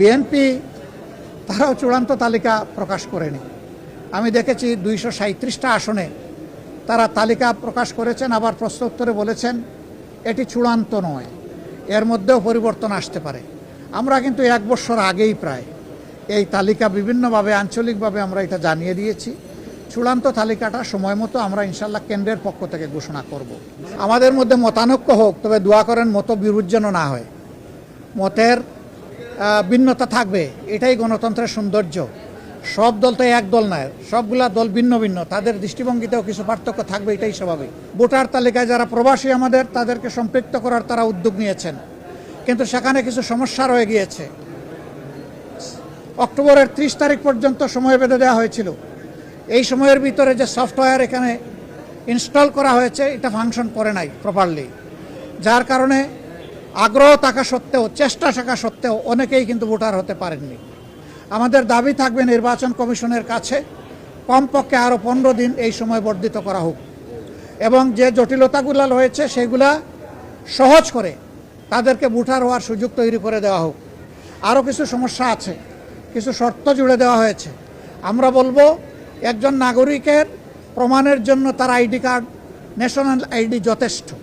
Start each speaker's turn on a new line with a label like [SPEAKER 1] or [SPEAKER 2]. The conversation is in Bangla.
[SPEAKER 1] বিএনপি তারাও চূড়ান্ত তালিকা প্রকাশ করেনি। আমি দেখেছি দুইশো সাঁত্রিশটা আসনে তারা তালিকা প্রকাশ করেছেন, আবার প্রশ্ন উত্তরে বলেছেন, এটি চূড়ান্ত নয়, এর মধ্যেও পরিবর্তন আসতে পারে। আমরা কিন্তু এক বছর আগেই প্রায় এই তালিকা বিভিন্নভাবে, আঞ্চলিকভাবে আমরা এটা জানিয়ে দিয়েছি। চূড়ান্ত তালিকাটা সময় মতো আমরা ইনশাল্লাহ কেন্দ্রের পক্ষ থেকে ঘোষণা করব। আমাদের মধ্যে মতানৈক্য হোক, তবে দোয়া করেন মতো বিরোধ যেন না হয়। মতের ভিন্নতা থাকবে। এটাই গণতন্ত্রের সৌন্দর্য। সব দল তো এক দল নয় সবগুলা দল ভিন্ন ভিন্ন। তাদের দৃষ্টিভঙ্গিতেও কিছু পার্থক্য থাকবে, এটাই স্বাভাবিক। ভোটার তালিকায় যারা প্রবাসী আমাদের, তাদেরকে সম্পৃক্ত করার তারা উদ্যোগ নিয়েছেন। কিন্তু সেখানে কিছু সমস্যা রয়ে গিয়েছে। অক্টোবরের ত্রিশ তারিখ পর্যন্ত সময় বেঁধে দেওয়া হয়েছিল। এই সময়ের ভিতরে যে সফটওয়্যার এখানে ইনস্টল করা হয়েছে, এটা ফাংশন করে নাই প্রপারলি। যার কারণে আগ্রহ থাকা সত্ত্বেও, চেষ্টা থাকা সত্ত্বেও অনেকেই কিন্তু ভোটার হতে পারেননি। আমাদের দাবি থাকবে নির্বাচন কমিশনের কাছে, কমপক্ষে আরও পনেরো দিন এই সময় বর্ধিত করা হোক। এবং যে জটিলতাগুলো রয়েছে, সেগুলা সহজ করে তাদেরকে ভোটার হওয়ার সুযোগ তৈরি করে দেওয়া হোক। আরও কিছু সমস্যা আছে, কিছু শর্ত জুড়ে দেওয়া হয়েছে। আমরা বলব, একজন নাগরিকের প্রমাণের জন্য তার আইডি কার্ড, ন্যাশনাল আইডি যথেষ্ট।